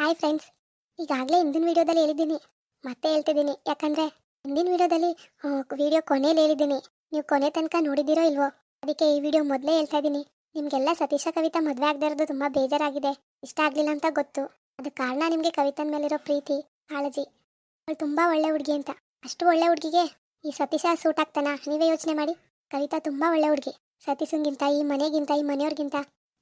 Hi friends ಈಗಾಗಲೇ ಹಿಂದಿನ ವೀಡಿಯೋದಲ್ಲಿ ಹೇಳಿದ್ದೀನಿ. ಮತ್ತೆ ಹೇಳ್ತಿದ್ದೀನಿ. ಯಾಕಂದರೆ ಹಿಂದಿನ ವಿಡಿಯೋದಲ್ಲಿ ವಿಡಿಯೋ ಕೊನೆಯಲ್ಲಿ ಹೇಳಿದ್ದೀನಿ. ನೀವು ಕೊನೆ ತನಕ ನೋಡಿದ್ದೀರೋ ಇಲ್ವೋ, ಅದಕ್ಕೆ ಈ ವಿಡಿಯೋ ಮೊದಲೇ ಹೇಳ್ತಾ ಇದ್ದೀನಿ ನಿಮಗೆಲ್ಲ ಸತೀಶ ಕವಿತಾ ಮದುವೆ ಆಗದೆ ಇರೋದು ತುಂಬ ಬೇಜಾರಾಗಿದೆ. ಇಷ್ಟ ಆಗಲಿಲ್ಲ ಅಂತ ಗೊತ್ತು. ಅದು ಕಾರಣ ನಿಮಗೆ ಕವಿತನ ಮೇಲಿರೋ ಪ್ರೀತಿ, ಕಾಳಜಿ. ಅವಳು ತುಂಬ ಒಳ್ಳೆ ಹುಡುಗಿ ಅಂತ. ಅಷ್ಟು ಒಳ್ಳೆ ಹುಡುಗಿಗೆ ಈ ಸತೀಶ ಸೂಟ್ ಆಗ್ತಾನಾ? ನೀವೇ ಯೋಚನೆ ಮಾಡಿ. ಕವಿತಾ ತುಂಬ ಒಳ್ಳೆ ಹುಡುಗಿ. ಸತೀಶಂಗಿಂತ, ಈ ಮನೆಗಿಂತ, ಈ ಮನೆಯವ್ರಿಗಿಂತ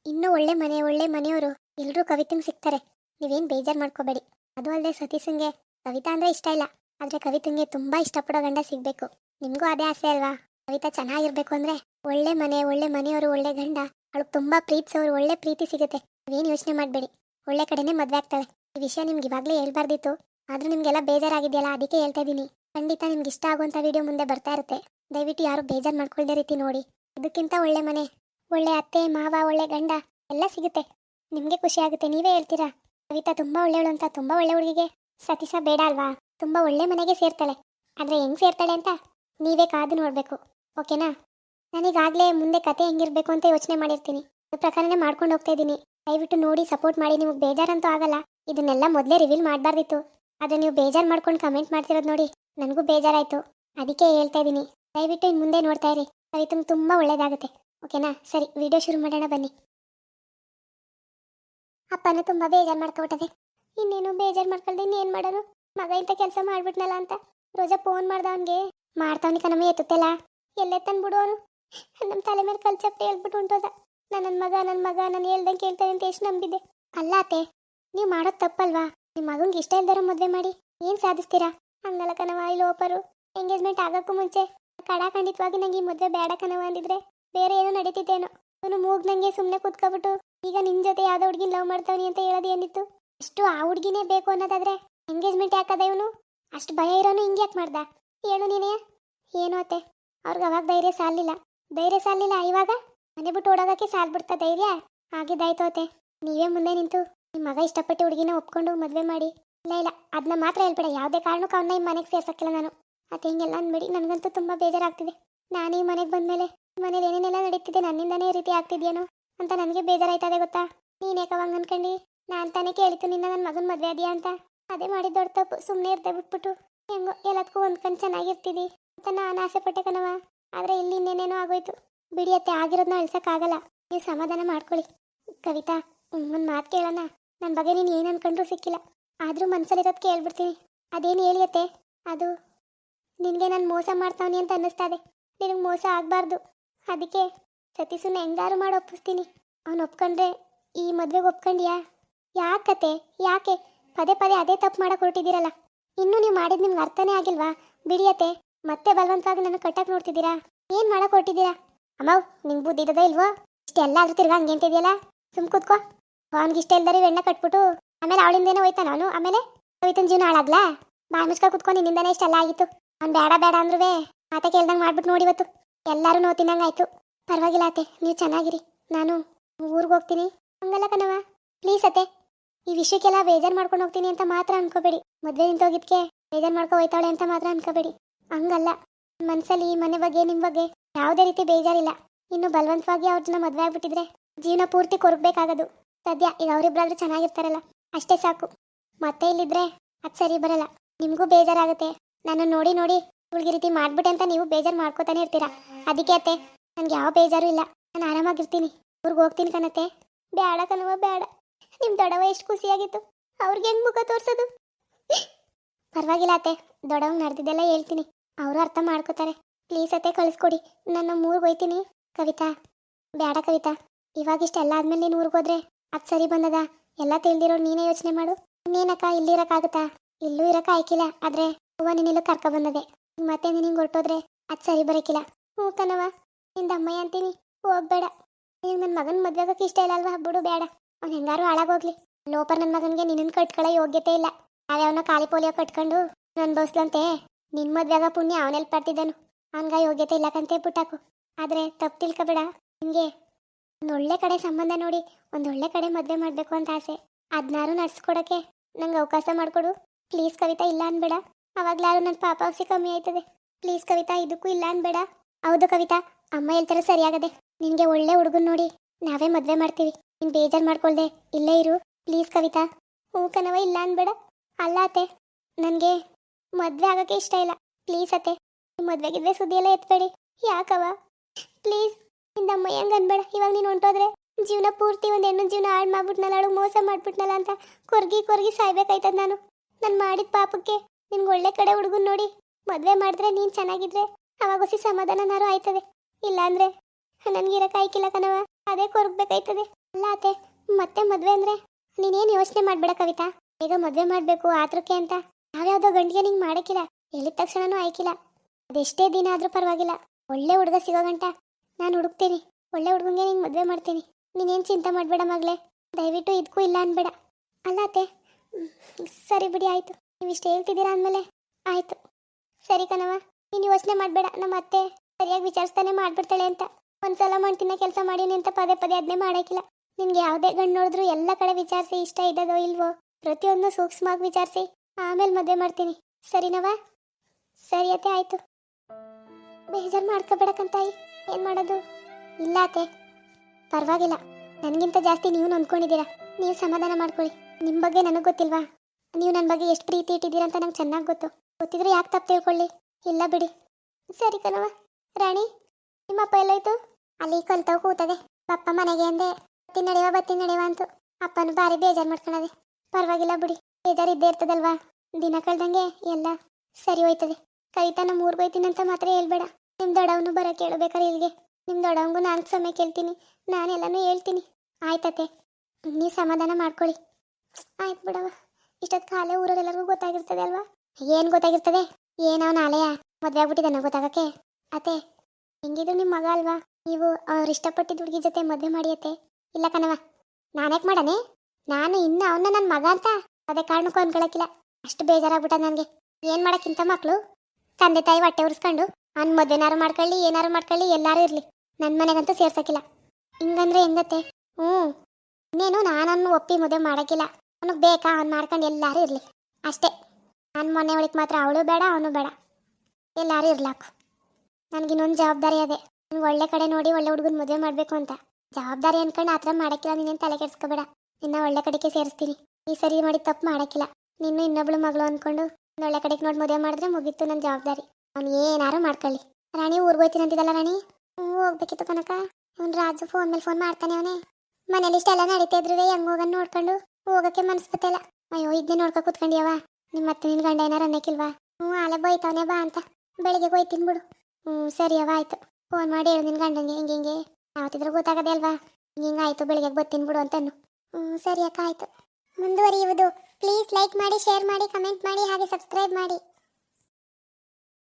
ಇನ್ನೂ ಒಳ್ಳೆ ಮನೆ, ಒಳ್ಳೆ ಮನೆಯವರು ಎಲ್ಲರೂ ಕವಿತಂಗೆ ಸಿಗ್ತಾರೆ. ನೀವೇನು ಬೇಜಾರು ಮಾಡ್ಕೋಬೇಡಿ. ಅದು ಅಲ್ಲದೆ ಸತೀಶಂಗೆ ಕವಿತಾ ಅಂದರೆ ಇಷ್ಟ ಇಲ್ಲ. ಆದರೆ ಕವಿತಂಗೆ ತುಂಬ ಇಷ್ಟಪಡೋ ಗಂಡ ಸಿಗಬೇಕು. ನಿಮಗೂ ಅದೇ ಆಸೆ ಅಲ್ವಾ? ಕವಿತಾ ಚೆನ್ನಾಗಿರ್ಬೇಕು ಅಂದರೆ ಒಳ್ಳೆ ಮನೆ, ಒಳ್ಳೆ ಮನೆಯವರು, ಒಳ್ಳೆ ಗಂಡ, ಅವಳಿಗೆ ತುಂಬ ಪ್ರೀತಿಸೋರು, ಒಳ್ಳೆ ಪ್ರೀತಿ ಸಿಗುತ್ತೆ. ನೀವೇನು ಯೋಚನೆ ಮಾಡಬೇಡಿ. ಒಳ್ಳೆ ಕಡೆನೇ ಮದುವೆ ಆಗ್ತಾಳೆ ಈ ವಿಷಯ ನಿಮ್ಗೆ ಇವಾಗಲೇ ಹೇಳ್ಬಾರ್ದಿತ್ತು. ಆದರೂ ನಿಮಗೆಲ್ಲ ಬೇಜಾರಾಗಿದೆಯಲ್ಲ, ಅದಕ್ಕೆ ಹೇಳ್ತಾ ಇದ್ದೀನಿ ಖಂಡಿತ ನಿಮ್ಗೆ ಇಷ್ಟ ಆಗುವಂಥ ವಿಡಿಯೋ ಮುಂದೆ ಬರ್ತಾ ಇರುತ್ತೆ. ದಯವಿಟ್ಟು ಯಾರು ಬೇಜಾರು ಮಾಡ್ಕೊಳ್ದೇ ರೀತಿ ನೋಡಿ. ಅದಕ್ಕಿಂತ ಒಳ್ಳೆ ಮನೆ, ಒಳ್ಳೆ ಅತ್ತೆ, ಮಾವ, ಒಳ್ಳೆ ಗಂಡ ಎಲ್ಲ ಸಿಗುತ್ತೆ. ನಿಮಗೆ ಖುಷಿ ಆಗುತ್ತೆ. ನೀವೇ ಹೇಳ್ತೀರಾ? ಕವಿತಾ ತುಂಬಾ ಒಳ್ಳೆಯವಳು ಅಂತ, ತುಂಬಾ ಒಳ್ಳೆ ಹುಡುಗಿಗೆ ಸತೀಶ ಬೇಡ ಅಲ್ವಾ? ತುಂಬಾ ಒಳ್ಳೆ ಮನೆಗೆ ಸೇರ್ತಾಳೆ. ಆದರೆ ಹೆಂಗ್ ಸೇರ್ತಾಳೆ ಅಂತ ನೀವೇ ಕಾದು ನೋಡಬೇಕು. ಓಕೆನಾ? ನಾನೀಗಾಗಲೇ ಮುಂದೆ ಕತೆ ಹೆಂಗಿರ್ಬೇಕು ಅಂತ ಯೋಚನೆ ಮಾಡಿರ್ತೀನಿ. ಪ್ರಕಾರನೇ ಮಾಡ್ಕೊಂಡು ಹೋಗ್ತಾ ಇದ್ದೀನಿ. ದಯವಿಟ್ಟು ನೋಡಿ, ಸಪೋರ್ಟ್ ಮಾಡಿ. ನಿಮಗೆ ಬೇಜಾರಂತೂ ಆಗಲ್ಲ. ಇದನ್ನೆಲ್ಲ ಮೊದಲೇ ರಿವೀಲ್ ಮಾಡಬಾರ್ದಿತ್ತು. ಆದರೆ ನೀವು ಬೇಜಾರು ಮಾಡ್ಕೊಂಡು ಕಮೆಂಟ್ ಮಾಡ್ತಿರೋದು ನೋಡಿ ನನಗೂ ಬೇಜಾರಾಯಿತು. ಅದಕ್ಕೆ ಹೇಳ್ತಾ ಇದ್ದೀನಿ. ದಯವಿಟ್ಟು ಇನ್ನು ಮುಂದೆ ನೋಡ್ತಾ ಇರಿ. ಕವಿತಮ್ ತುಂಬ ಒಳ್ಳೆಯದಾಗುತ್ತೆ ಓಕೆನಾ? ಸರಿ, ವಿಡಿಯೋ ಶುರು ಮಾಡೋಣ ಬನ್ನಿ. ಅಪ್ಪನ ತುಂಬಾ ಬೇಜಾರು ಮಾಡ್ಕೊಬಿಟ್ಟದೆ. ಇನ್ನೇನು ಬೇಜಾರು ಮಾಡ್ಕೊಳ್ದೆ ಇನ್ನೇನು ಮಾಡೋನು? ಮಗ ಇಂಥ ಕೆಲಸ ಮಾಡ್ಬಿಟ್ನಲ್ಲ ಅಂತ. ರೋಜಾ ಫೋನ್ ಮಾಡ್ದ ಅವನಿಗೆ. ಮಾಡ್ತಾವನಿ ಕಣಮ್ಮ, ಎತ್ತುತ್ತಲ್ಲ? ಎಲ್ಲೇ ತಂದ್ಬಿಡು ಅವನು. ನಮ್ಮ ತಲೆ ಮೇಲೆ ಕಲ್ಚಪ್ಪ ಹೇಳ್ಬಿಟ್ಟು ಉಂಟೋದ. ನನ್ನ ಮಗ ನನ್ನ ಮಗ, ನಾನು ಹೇಳ್ದಂಗೆ ಕೇಳ್ತಾನೆ ಅಂತ ಎಷ್ಟು ನಂಬಿದ್ದೆ. ಅಲ್ಲಾತೆ ನೀವು ಮಾಡೋದು ತಪ್ಪಲ್ವಾ? ನಿಮ್ಮ ಮಗಂಗೆ ಇಷ್ಟ ಇಲ್ದಾರ ಮದುವೆ ಮಾಡಿ. ಏನು ಸಾಧಿಸ್ತೀರಾ? ಹಂಗಲ್ಲ ಕಣವ ಇಲ್ಲಿ ಓಪರು ಎಂಗೇಜ್ಮೆಂಟ್ ಆಗೋಕ್ಕೂ ಮುಂಚೆ. ಕಡಾಖಂಡಿತವಾಗಿ ನಂಗೆ ಈ ಮದುವೆ ಬೇಡ ಕಣವ ಅಂದಿದ್ರೆ ಬೇರೆ ಏನೋ ನಡೀತಿದ್ದೇನೋ ಅವನು ಮೂಗ್ ನಂಗೆ ಸುಮ್ಮನೆ ಕೂತ್ಕೊಬಿಟ್ಟು ಈಗ ನಿನ್ ಜೊತೆ ಯಾವ್ದೋ ಹುಡುಗಿನ ಲವ್ ಮಾಡ್ತಾವನಿ ಅಂತ ಹೇಳೋದು ಏನಿತ್ತು? ಅಷ್ಟು ಆ ಹುಡುಗಿನೇ ಬೇಕು ಅನ್ನೋದಾದ್ರೆ ಎಂಗೇಜ್ಮೆಂಟ್ ಯಾಕದ ಇವನು? ಅಷ್ಟು ಭಯ ಇರೋನು ಹಿಂಗೆ ಯಾಕೆ ಮಾಡ್ದ? ಹೇಳು ನೀನೇ. ಏನು ಅತ್ತೆ? ಅವ್ರಿಗೆ ಅವಾಗ ಧೈರ್ಯ ಸಾಲಿಲ್ಲ ಧೈರ್ಯ ಸಾಲಿಲ್ಲ ಇವಾಗ? ಮನೆ ಬಿಟ್ಟು ಓಡೋಗಕ್ಕೆ ಸಾಲ್ಬಿಡ್ತಾ ಧೈರ್ಯ? ಆಗಿದ್ದಾಯ್ತು ಅತ್ತೆ. ನೀವೇ ಮುಂದೆ ನಿಂತು ನಿಮ್ಮ ಮಗ ಇಷ್ಟಪಟ್ಟು ಹುಡುಗಿನ ಒಪ್ಕೊಂಡು ಮದುವೆ ಮಾಡಿ. ಇಲ್ಲ ಇಲ್ಲ ಅದನ್ನ ಮಾತ್ರ ಹೇಳ್ಬೇಡ. ಯಾವುದೇ ಕಾರಣಕ್ಕೂ ಅವನ್ನ ಈ ಮನೆಗೆ ಸೇರ್ಸಕ್ಕಿಲ್ಲ ನಾನು. ಅತ್ತೆ, ಹಿಂಗೆಲ್ಲ ಅಂದ್ಬಿಡಿ. ನನಗಂತೂ ತುಂಬ ಬೇಜಾರಾಗ್ತಿದೆ. ನಾನು ಈ ಮನೆಗೆ ಬಂದಮೇಲೆ ಮನೇಲಿ ಏನೇನೆಲ್ಲ ನಡೀತಿದೆ? ನನ್ನಿಂದನೇ ಈ ರೀತಿ ಆಗ್ತಿದ್ಯೇನೋ? ಅಂತ ನನಗೆ ಬೇಜಾರಾಯ್ತದೆ ಗೊತ್ತಾ? ನೀನು ಯಾಕೆ ಅವಾಗ ಅನ್ಕಂಡು? ನಾನು ತಾನೇ ಕೇಳಿತು ನಿನ್ನ ನನ್ನ ಮಗನ ಮದುವೆ ಅದೆಯಾ ಅಂತ. ಅದೇ ಮಾಡಿ ದೊಡ್ಡ ತಪ್ಪು ಸುಮ್ಮನೆ ಇರ್ದೆ ಬಿಟ್ಬಿಟ್ಟು ಹೆಂಗೋ ಎಲ್ಲದಕ್ಕೂ ಹೊಂದ್ಕೊಂಡು ಚೆನ್ನಾಗಿರ್ತಿದಿ ಅಂತ ನಾನು ಆಸೆ ಪಟ್ಟೆ ಆದರೆ ಇಲ್ಲಿ ಇನ್ನೇನೇನೋ ಆಗೋಯ್ತು. ಬಿಡಿಯತ್ತೆ ಆಗಿರೋದನ್ನ ಅಳ್ಸೋಕ್ಕಾಗಲ್ಲ. ನೀವು ಸಮಾಧಾನ ಮಾಡ್ಕೊಳ್ಳಿ. ಕವಿತಾ, ಒಂದು ಮಾತು ಕೇಳೋಣ ನನ್ನ ಬಗ್ಗೆ ನೀನು ಏನು ಅನ್ಕೊಂಡ್ರೂ ಸಿಕ್ಕಿಲ್ಲ. ಆದರೂ ಮನಸ್ಸಲ್ಲಿರೋದು ಕೇಳ್ಬಿಡ್ತೀನಿ. ಅದೇನು ಹೇಳಿಯತ್ತೆ ಅದು, ನಿನಗೆ ನಾನು ಮೋಸ ಮಾಡ್ತಾವನಿ ಅಂತ ಅನ್ನಿಸ್ತಾ ಇದೆ. ನಿನಗೆ ಮೋಸ ಆಗಬಾರ್ದು. ಅದಕ್ಕೆ ಸತೀಶನ ಹೆಂಗಾರು ಮಾಡಿ ಒಪ್ಪಿಸ್ತೀನಿ. ಅವನು ಒಪ್ಕೊಂಡ್ರೆ ಈ ಮದ್ವೆಗೆ ಒಪ್ಕೊಂಡ್ಯಾ? ಯಾಕತೆ? ಯಾಕೆ? ಪದೇ ಪದೇ ಅದೇ ತಪ್ಪು ಮಾಡಕ್ಕೆ ಹೊರಟಿದ್ದೀರಲ್ಲ. ಇನ್ನೂ ನೀವು ಮಾಡಿದ ನಿಮ್ಗೆ ಅರ್ಥನೇ ಆಗಿಲ್ವಾ? ಬಿಡಿಯತ್ತೆ ಮತ್ತೆ ಬಲವಂತವಾಗಿ ನನ್ನ ಕಟ್ಟಕ್ಕೆ ನೋಡ್ತಿದ್ದೀರಾ? ಏನು ಮಾಡಕ್ಕೆ ಹೊರಟಿದ್ದೀರಾ? ಅಮ್ಮವ್ ನಿಂಗೆ ಬುದ್ಧಿ ಇದ್ದದ ಇಲ್ವೋ? ಇಷ್ಟೆಲ್ಲ ಆದ್ರೂ ತಿರ್ಗಾ ಹಂಗೆ ಸುಮ್ ಕೂತ್ಕೋ. ಅವ್ನಿಗೆ ಇಷ್ಟ ಇಲ್ದಾರೆ ಎಣ್ಣೆ ಕಟ್ಬಿಟ್ಟು ಆಮೇಲೆ ಅವಳಿಂದೇನೆ ಹೋಯ್ತಾನ ಅವನು? ಆಮೇಲೆ? ಹೋಯ್ತನ ಜೀವನ ಹಾಳಾಗ್ಲಾ ಬಾಯಿ ಮುಚ್ಕ ಕುತ್ಕೊಂಡು ನಿನ್ನಿಂದನೇ ಇಷ್ಟೆಲ್ಲ ಆಗಿತ್ತು. ಅವ್ನು ಬೇಡ ಬೇಡ ಅಂದ್ರೂ ಮಾತೆ ಕೇಳ್ದಂಗೆ ಮಾಡ್ಬಿಟ್ಟು ನೋಡಿವತ್ತು ಎಲ್ಲರೂ ನೋವು ತಿನ್ನಂಗಾಯ್ತು ಪರವಾಗಿಲ್ಲ ಅತ್ತೆ, ನೀವು ಚೆನ್ನಾಗಿರಿ. ನಾನು ಊರಿಗೆ ಹೋಗ್ತೀನಿ. ಹಂಗಲ್ಲ ಕಣವ ಪ್ಲೀಸ್ ಅತ್ತೆ, ಈ ವಿಷಯಕ್ಕೆಲ್ಲ ಬೇಜಾರು ಮಾಡ್ಕೊಂಡು ಹೋಗ್ತೀನಿ ಅಂತ ಮಾತ್ರ ಅನ್ಕೋಬೇಡಿ. ಮದುವೆ ನಿಂತೋಗಿದ್ಕೆ ಬೇಜಾರು ಮಾಡ್ಕೊ ಹೋಯ್ತಾಳೆ ಅಂತ ಮಾತ್ರ ಅನ್ಕೋಬೇಡಿ. ಹಂಗಲ್ಲ. ಮನಸ್ಸಲ್ಲಿ ಈ ಮನೆ ಬಗ್ಗೆ ನಿಮ್ಮ ಬಗ್ಗೆ ಯಾವುದೇ ರೀತಿ ಬೇಜಾರಿಲ್ಲ. ಇನ್ನು ಬಲವಂತವಾಗಿ ಅವ್ರನ್ನ ಮದುವೆ ಆಗ್ಬಿಟ್ಟಿದ್ರೆ ಜೀವನ ಪೂರ್ತಿ ಕೊರಗಬೇಕಾಗದು. ಸದ್ಯ ಈಗ ಅವರಿಬ್ಬರಾದ್ರೂ ಚೆನ್ನಾಗಿರ್ತಾರಲ್ಲ, ಅಷ್ಟೇ ಸಾಕು. ಮತ್ತೆ ಇಲ್ಲಿದ್ರೆ ಅದು ಸರಿ ಬರಲ್ಲ. ನಿಮಗೂ ಬೇಜಾರಾಗುತ್ತೆ. ನಾನು ನೋಡಿ ನೋಡಿ ಇವಳಿಗೆ ರೀತಿ ಮಾಡ್ಬಿಟ್ಟೆ ಅಂತ ನೀವು ಬೇಜಾರು ಮಾಡ್ಕೋತಾನೆ ಇರ್ತೀರಾ. ಅದಕ್ಕೆ ಅತ್ತೆ ನನ್ಗೆ ಯಾವ ಬೇಜಾರು ಇಲ್ಲ. ನಾನು ಆರಾಮಾಗಿರ್ತೀನಿ. ಊರಿಗೆ ಹೋಗ್ತೀನಿ ಕಣತೆ ಬೇಡ ಕಣವ ಬೇಡ ನಿಮ್ಮ ದೊಡವ ಎಷ್ಟು ಖುಷಿಯಾಗಿತ್ತು. ಅವ್ರಿಗೆ ಹೆಂಗ್ ಮುಖ ತೋರಿಸೋದು? ಪರವಾಗಿಲ್ಲ ಅತ್ತೆ. ದೊಡವಂಗ್ ನಡೆದಿದ್ದೆಲ್ಲ ಹೇಳ್ತೀನಿ. ಅವರು ಅರ್ಥ ಮಾಡ್ಕೋತಾರೆ. ಪ್ಲೀಸ್ ಅತ್ತೆ ಕಳಿಸ್ಕೊಡಿ. ನಾನು ಊರಿಗೆ ಹೋಯ್ತೀನಿ. ಕವಿತಾ. ಬೇಡ ಕವಿತಾ. ಇವಾಗಿಷ್ಟೆಲ್ಲ ಆದ್ಮೇಲೆ ನೀನು ಊರಿಗೆ ಹೋದ್ರೆ ಅದು ಸರಿ ಬಂದದ? ಎಲ್ಲ ತಿಳಿದಿರೋ ನೀನೇ ಯೋಚನೆ ಮಾಡು. ನೀನಕ್ಕ ಇಲ್ಲಿ ಇರೋಕ್ಕಾಗುತ್ತಾ? ಇಲ್ಲೂ ಇರೋಕೆ ಆಯ್ಕಿಲ್ಲ. ಆದ್ರೆ ಹೂವ ನೀನಿಲ್ಲೂ ಕರ್ಕ ಬಂದದೆ. ಮತ್ತೆ ನಿನಗೆ ಹೊರಟೋದ್ರೆ ಅದು ಸರಿ ಬರಕಿಲ್ಲ. ಹ್ಞೂ ಕಣವ ನಿಂದ ಅಮ್ಮ ಅಂತೀನಿ. ಹೋಗ್ಬೇಡ ಈಗ ನನ್ನ ಮಗನ ಮದ್ವೆಗಕ್ಕೆ ಇಷ್ಟ ಇಲ್ಲ ಅಲ್ವಾ? ಬಿಡು, ಬೇಡ. ಅವ್ನು ಹೆಂಗಾರು ಹಾಳಾಗೋಗ್ಲಿ ಲೋಪರ್ ನನ್ನ ಮಗನಿಗೆ ನಿನ್ನನ್ನು ಕಟ್ಕೊಳ್ಳೋ ಯೋಗ್ಯತೆ ಇಲ್ಲ. ನಾಳೆ ಅವನ ಕಾಲಿ ಪೋಲಿಯೋ ಕಟ್ಕೊಂಡು ಅನ್ಭವಿಸ್ಲಂತೆ ನಿನ್ನ ಮದ್ವೆಗ ಪುಣ್ಯ ಅವನಲ್ಲಿ ಪಡ್ತಿದ್ದನು ಅವನ್ಗ ಯೋಗ್ಯತೆ ಇಲ್ಲಕಂತೆ ಪುಟ್ಟಾಕು. ಆದ್ರೆ ತಪ್ಪು ತಿಳ್ಕೊಬೇಡ. ನಿಂಗೆ ಒಂದೊಳ್ಳೆ ಕಡೆ ಸಂಬಂಧ ನೋಡಿ ಒಂದೊಳ್ಳೆ ಕಡೆ ಮದುವೆ ಮಾಡಬೇಕು ಅಂತ ಆಸೆ. ಅದನ್ನಾರು ನಡ್ಸ್ಕೊಡಕ್ಕೆ ನಂಗೆ ಅವಕಾಶ ಮಾಡಿಕೊಡು. ಪ್ಲೀಸ್ ಕವಿತಾ ಇಲ್ಲ ಅನ್ಬೇಡ. ಅವಾಗ್ಲಾರು ನನ್ನ ಪಾಪ ಕಮ್ಮಿ ಆಯ್ತದೆ. ಪ್ಲೀಸ್ ಕವಿತಾ, ಇದಕ್ಕೂ ಇಲ್ಲ ಅನ್ಬೇಡ. ಹೌದು ಕವಿತಾ ಅಮ್ಮ ಹೇಳ್ತಾರೆ ಸರಿಯಾಗದೆ ನಿನಗೆ ಒಳ್ಳೆ ಹುಡುಗನ್ ನೋಡಿ ನಾವೇ ಮದುವೆ ಮಾಡ್ತೀವಿ. ನೀನು ಬೇಜಾರು ಮಾಡ್ಕೊಳ್ದೆ. ಇಲ್ಲೇ ಇರು. ಪ್ಲೀಸ್ ಕವಿತಾ. ಹ್ಞೂ ಕನವ ಇಲ್ಲ ಅನ್ಬೇಡ. ಅಲ್ಲ ಅತ್ತೆ, ನನಗೆ ಮದುವೆ ಆಗಕ್ಕೆ ಇಷ್ಟ ಇಲ್ಲ. ಪ್ಲೀಸ್ ಅತ್ತೆ ಮದುವೆಗಿದ್ರೆ ಸುದ್ದಿ ಎಲ್ಲ ಎತ್ಬೇಡಿ. ಯಾಕವ ಪ್ಲೀಸ್ ನಿಂದಮ್ಮ ಹೆಂಗ್ ಅನ್ಬೇಡ? ಇವಾಗ ನೀನು ಹೊಂಟೋದ್ರೆ ಜೀವನ ಪೂರ್ತಿ ಒಂದು ಹೆಣ್ಣು ಜೀವನ ಹಾಳು ಮಾಡ್ಬಿಟ್ನಲ್ಲ, ಅಳು ಮೋಸ ಮಾಡ್ಬಿಟ್ನಲ್ಲ ಅಂತ ಕೊರ್ಗಿ ಕೊರ್ಗಿ ಸಾಯ್ಬೇಕಾಯ್ತದ ನಾನು. ನಾನು ಮಾಡಿದ ಪಾಪಕ್ಕೆ ನಿನ್ಗೆ ಒಳ್ಳೆ ಕಡೆ ಹುಡುಗನ್ ನೋಡಿ ಮದುವೆ ಮಾಡಿದ್ರೆ ನೀನು ಚೆನ್ನಾಗಿದ್ರೆ ಅವಾಗ ಹೊಸಿ ಸಮಾಧಾನನಾರು ಆಯ್ತದೆ. ಇಲ್ಲಾಂದ್ರೆ ನನಗೆ ಇರಕ್ಕೆ ಆಯ್ಕಿಲ್ಲ ಕಣವ ಅದೇ ಕೊರ್ಗ್ಬೇಕಾಯ್ತದೆ. ಅಲ್ಲ ಅತ್ತೆ, ಮತ್ತೆ ಮದುವೆ ಅಂದ್ರೆ? ನೀನೇನು ಯೋಚನೆ ಮಾಡಬೇಡ ಕವಿತಾ. ಈಗ ಮದುವೆ ಮಾಡಬೇಕು ಆತ್ರಕ್ಕೆ ಅಂತ. ಯಾವ್ಯಾವ್ದೋ ಗಂಡಿಗೆ ನಿಂಗೆ ಮಾಡಕ್ಕಿಲ್ಲ. ಹೇಳಿದ ತಕ್ಷಣನೂ ಆಯ್ಕಿಲ್ಲ. ಅದೆಷ್ಟೇ ದಿನ ಆದ್ರೂ ಪರವಾಗಿಲ್ಲ. ಒಳ್ಳೆ ಹುಡುಗ ಸಿಗೋ ಗಂಟ. ನಾನು ಹುಡುಕ್ತೀನಿ. ಒಳ್ಳೆ ಹುಡುಗಂಗೆ ನಿಂಗೆ ಮದುವೆ ಮಾಡ್ತೀನಿ. ನೀನೇನು ಚಿಂತೆ ಮಾಡಬೇಡ ಮಗ್ಲೆ ದಯವಿಟ್ಟು ಇದಕ್ಕೂ ಇಲ್ಲ ಅನ್ಬೇಡ. ಅಲ್ಲ ಅತ್ತೆ ಸರಿ ಬಿಡಿ, ಆಯಿತು. ನೀವು ಇಷ್ಟು ಹೇಳ್ತಿದ್ದೀರಾ ಅಂದಮೇಲೆ? ಆಯಿತು. ಸರಿ ಕಣವ ನೀನು ಯೋಚನೆ ಮಾಡಬೇಡ. ನಮ್ಮ ಅತ್ತೆ ಸರಿಯಾಗಿ ವಿಚಾರಿಸ್ತಾನೆ ಮಾಡ್ಬಿಡ್ತಾಳೆ ಅಂತ. ಒಂದ್ಸಲ ಮಾಡ್ತೀನ ಕೆಲಸ ಮಾಡೀನಿ ಅಂತ ಪದೇ ಪದೇ ಅದನ್ನೇ ಮಾಡೋಕ್ಕಿಲ್ಲ ನಿನ್ಗೆ ಯಾವುದೇ ಗಂಡು ನೋಡಿದ್ರು ಎಲ್ಲ ಕಡೆ ವಿಚಾರಿಸಿ, ಇಷ್ಟ ಇದ್ದದೋ ಇಲ್ವೋ ಪ್ರತಿಯೊಂದು ಸೂಕ್ಷ್ಮವಾಗಿ ವಿಚಾರಿಸಿ, ಆಮೇಲೆ ಮದುವೆ ಮಾಡ್ತೀನಿ. ಸರಿನವಾ ಸರಿ ಅತ್ತೆ, ಆಯಿತು. ಬೇಜಾರು ಮಾಡ್ಕೋಬೇಡಕ್ಕಂತಾಯಿ. ಏನು ಮಾಡೋದು? ಇಲ್ಲ ಅತ್ತೆ. ಪರವಾಗಿಲ್ಲ. ನನಗಿಂತ ಜಾಸ್ತಿ ನೀವು ನೊಂದ್ಕೊಂಡಿದ್ದೀರಾ. ನೀವು ಸಮಾಧಾನ ಮಾಡ್ಕೊಳ್ಳಿ. ನಿಮ್ಮ ಬಗ್ಗೆ ನನಗೆ ಗೊತ್ತಿಲ್ವಾ? ನೀವು ನನ್ನ ಬಗ್ಗೆ ಎಷ್ಟು ಪ್ರೀತಿ ಇಟ್ಟಿದ್ದೀರಾ ಅಂತ ನಂಗೆ ಚೆನ್ನಾಗಿ ಗೊತ್ತು. ಗೊತ್ತಿದ್ರೆ ಯಾಕೆ ತಪ್ಪು ತಿಳ್ಕೊಳ್ಳಿ? ಇಲ್ಲ ಬಿಡಿ. ಸರಿ ಕಣವ ರಾಣಿ ನಿಮ್ಮಪ್ಪ ಎಲ್ಲೋಯ್ತು? ಅಲ್ಲಿ ಕಲ್ತವ್ ಕೂತದೆ. ಪಪ್ಪ ಮನೆಗೆ ಅಂದೆ, ಬತ್ತಿ ನಡೆಯುವ ಬತ್ತಿ ನಡೆಯುವ ಅಂತು. ಅಪ್ಪನು ಭಾರಿ ಬೇಜಾರು ಮಾಡ್ಕೊಳದೆ ಪರವಾಗಿಲ್ಲ ಬಿಡಿ, ಬೇಜಾರು ಇದ್ದೇ ಇರ್ತದಲ್ವಾ? ದಿನ ಕಳ್ದಂಗೆ ಎಲ್ಲ ಸರಿ ಹೋಯ್ತದೆ. ಕವಿತಾ ನಮ್ಮ ಊರಿಗೆ ಅಂತ ಮಾತ್ರ ಹೇಳ್ಬೇಡ. ನಿಮ್ಮ ದೊಡ್ಡವನು ಬರ ಕೇಳಬೇಕಾರೆ ಇಲ್ಲಿಗೆ. ನಿಮ್ಮ ದೊಡ್ಡವಂಗೂ ನಾನು ಸಮಯ ಕೇಳ್ತೀನಿ. ನಾನೆಲ್ಲನೂ ಹೇಳ್ತೀನಿ. ಆಯ್ತತೆ ನೀವು ಸಮಾಧಾನ ಮಾಡ್ಕೊಳ್ಳಿ. ಆಯ್ತು ಬಿಡವ ಇಷ್ಟೊತ್ತು ಕಾಲೇ ಊರಲ್ಲೆಲ್ಲರಿಗೂ ಗೊತ್ತಾಗಿರ್ತದೆ ಅಲ್ವಾ? ಏನು ಗೊತ್ತಾಗಿರ್ತದೆ? ಏನವ ನಾಳೆಯ? ಮದುವೆ ಆಗ್ಬಿಟ್ಟಿದ್ದಾನೆ ಗೊತ್ತಾಗಕ್ಕೆ? ಅತ್ತೆ, ಹೆಂಗಿದ್ರು ನಿಮ್ಮ ಮಗ ಅಲ್ವಾ? ನೀವು ಅವ್ರು ಇಷ್ಟಪಟ್ಟಿದ್ದ ಹುಡುಗಿ ಜೊತೆ ಮದುವೆ ಮಾಡಿಯತ್ತೆ ಇಲ್ಲ ಕಣವ ನಾನ್ಯಾಕೆ ಮಾಡನೆ ನಾನು ಇನ್ನು ಅವನ್ನ ನನ್ನ ಮಗ ಅಂತ ಅದೇ ಕಾರಣಕ್ಕೂ ಅನ್ಕೊಳಕಿಲ್ಲ ಅಷ್ಟು ಬೇಜಾರಾಗ್ಬಿಟ್ಟ ನನಗೆ. ಏನು ಮಾಡಕ್ಕಿಂತ ಮಕ್ಕಳು ತಂದೆ ತಾಯಿ ಹೊಟ್ಟೆ ಉರ್ಸ್ಕೊಂಡು ಅವ್ನ ಮದುವೆನಾರು ಮಾಡ್ಕೊಳ್ಳಿ, ಏನಾರು ಮಾಡ್ಕೊಳ್ಳಿ, ಎಲ್ಲಾರು ಇರಲಿ. ನನ್ನ ಮನೆಗಂತೂ ಸೇರ್ಸೋಕ್ಕಿಲ್ಲ. ಹಿಂಗಂದ್ರೆ ಹೆಂಗತ್ತೆ? ಹ್ಞೂ. ಇನ್ನೇನು ನಾನನ್ನು ಒಪ್ಪಿ ಮದುವೆ ಮಾಡೋಕ್ಕಿಲ್ಲ. ಅವನಿಗೆ ಬೇಕಾ ಅವ್ನು ಮಾಡ್ಕೊಂಡು ಎಲ್ಲಾರು ಇರಲಿ. ಅಷ್ಟೇ. ನನ್ನ ಮನೆ ಒಳಗೆ ಮಾತ್ರ ಅವಳು ಬೇಡ, ಅವನು ಬೇಡ. ಎಲ್ಲರೂ ಇರ್ಲಾಕು. ನನಗಿನ್ನೊಂದು ಜವಾಬ್ದಾರಿ ಅದೇ. ನೀನು ಒಳ್ಳೆ ಕಡೆ ನೋಡಿ ಒಳ್ಳೆ ಹುಡುಗನ ಮದುವೆ ಮಾಡಬೇಕು ಅಂತ. ಜವಾಬ್ದಾರಿ ಅನ್ಕೊಂಡು ಆ ಥರ ಮಾಡೋಕ್ಕಿಲ್ಲ ನೀನೇನು ತಲೆ ಕೆಡಿಸ್ಕೋಬೇಡ. ನಿನ್ನ ಒಳ್ಳೆ ಕಡೆಗೆ ಸೇರಿಸ್ತೀನಿ. ಈ ಸರಿ ಮಾಡಿ ತಪ್ಪು ಮಾಡೋಕ್ಕಿಲ್ಲ. ನಿನ್ನ ಇನ್ನೊಬ್ಳು ಮಗಳು ಅಂದ್ಕೊಂಡು ಒಳ್ಳೆ ಕಡೆಗೆ ನೋಡಿ ಮದುವೆ ಮಾಡಿದ್ರೆ ಮುಗೀತು ನನ್ನ ಜವಾಬ್ದಾರಿ. ಅವ್ನು ಏನಾರು ಮಾಡ್ಕೊಳ್ಳಿ. ರಾಣಿ, ಊರಿಗೆ ಹೋಯ್ತೀನಿ ಅಂತಿದ್ದಲ್ಲ ರಾಣಿ? ಹ್ಞೂ ಹೋಗ್ಬೇಕಿತ್ತು ಕನಕ. ಅವ್ನು ರಾಜು ಫೋನ್ ಮೇಲೆ ಫೋನ್ ಮಾಡ್ತಾನೆ ಅವನೇ. ಮನೇಲಿ ಇಷ್ಟೆಲ್ಲ ನಡೀತಾ ಇದ್ರು ಹೆಂಗ್ ಹೋಗೋಣ ನೋಡ್ಕೊಂಡು? ಹೋಗೋಕ್ಕೆ ಮನಸ್ಸು ಬತ್ತಲ್ಲ. ಅಯ್ಯೋ ಇದನ್ನೇ ನೋಡ್ಕೊ ಕೂತ್ಕೊಂಡಿಯವ ನಿಮ್ಮ ಮತ್ತೆ ನಿನ್ ಗಂಡ ಏನಾರು ಅನ್ನಕ್ಕಿಲ್ವಾ? ಹ್ಞೂ ಆಲೆ ಬೈತಾವನೆ ಬಾ ಅಂತ. ಬೆಳಿಗ್ಗೆ ಹೋಯ್ತೀನಿ ಬಿಡು. ಹ್ಞೂ ಸರಿ ಅವ, ಆಯ್ತು. ಫೋನ್ ಮಾಡಿ ಹೇಳು ನಿನ್ನ ಗಂಡಂಗೆ ಹಿಂಗೆ ಹಿಂಗೆ? ಯಾವತ್ತಿದ್ರೂ ಗೊತ್ತಾಗದೆ ಅಲ್ವಾ? ಹಿಂಗೆ ಆಯ್ತು ಬೆಳಿಗ್ಗೆ ಗೊತ್ತಿನ ಬಿಡು ಅಂತನು. ಹ್ಞೂ ಸರಿ ಅಕ್ಕ, ಆಯಿತು. ಮುಂದುವರಿಯುವುದು. ಪ್ಲೀಸ್ ಲೈಕ್ ಮಾಡಿ ಶೇರ್ ಮಾಡಿ ಕಮೆಂಟ್ ಮಾಡಿ, ಹಾಗೆ ಸಬ್ಸ್ಕ್ರೈಬ್ ಮಾಡಿ.